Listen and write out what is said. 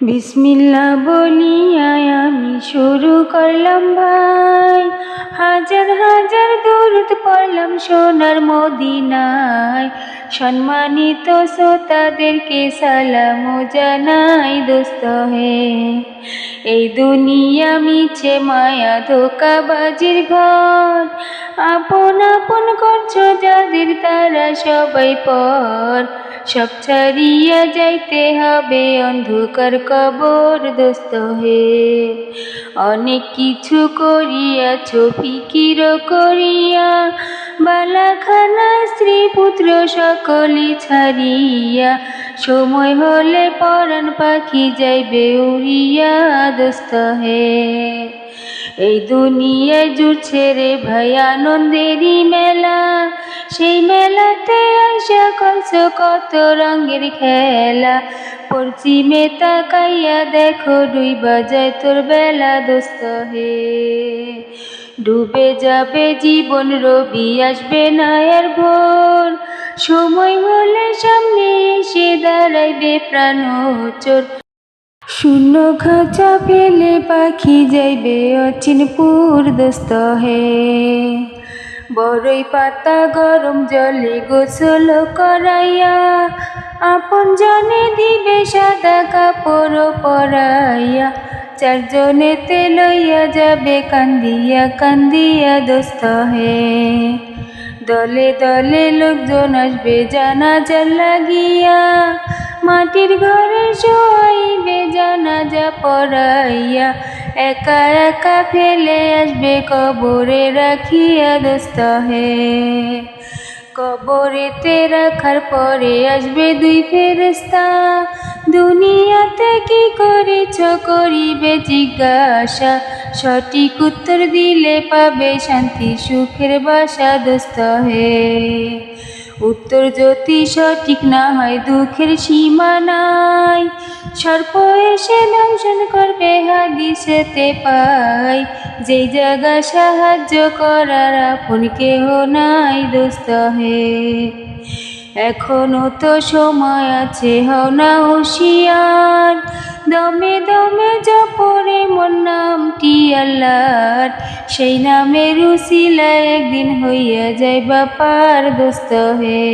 বিসমিল্লা বলিয়ায় আমি শুরু করলাম ভাই। হাজার হাজার দূরত পড়লাম সোনার মদিনায়। সম্মানিত শ্রোতাদেরকে সালাম জানাই দোস্ত হে। এই দুনিয়া মিছে মায়া ধোকাবাজির ঘর। আপন আপন করছ যাদের তারা সবাই পর। সব ছাড়িয়া যাইতে হবে, অন্ধকার কবর দোস্ত হে অনেক কিছু করিয়াছ ফিকির করিয়া, বালাখানা স্ত্রী পুত্র সকলি ছাড়িয়া, সময় হলে পরাণ পাখি যাইবে উড়িয়া দোস্ত হে এই দুনিয়ায় জুড়ছে রে ভাই, আনন্দেরই মেলা। সেই মেলাতে আইসা কলস, কত রঙের খেলা। পশ্চিমে তাকাইয়া দেখো দুই বাজায় তোর বেলা দোস্ত হে। ডুবে যাবে জীবন, রবি আসবে না আর ভোর। সময় হলে সামনে এসে দাঁড়াইবে প্রাণ চোর। শূন্য খাঁচা ফেলে পাখি যাইবে অচিনপুর দোস্ত হে। বড়ই পাতা গরম জলে গোসল করাইয়া, আপন জনে দিবে সাদা কাপড় পরাইয়া, চারজনেতে লইয়া যাবে কান্দিয়া কান্দিয়া দোস্ত হে। দলে দলে লোকজন আসবে জানাজা লাগিয়া, মাটির ঘরে শোয়াইবে জানাজা পড়াইয়া একা একা ফেলে আসবে, কবরে রাখিয়া দোস্ত হে। কবরেতে রাখার পরে আসবে দুই ফেরস্তা দুনিয়াতে কি করেছ, করিবে জিজ্ঞাসা। সঠিক উত্তর দিলে পাবে শান্তি, সুখের বাসা দোস্ত হে। উত্তর যদি সঠিক না হয় দুঃখের সীমা নাই। সর্প এসে দংশন করবে, হাদিসেতে পাই। যেই জায়গা সাহায্য করার আপন কেহ নাই, দোস্ত হে। এখনও তো সময় আছে, হও না হুঁশিয়ার। দমে দমে জপরে মোর নামটি আল্লাহর। সেই নামের রুসিলা একদিন হইয়া যাইবা পার দোস্ত হে।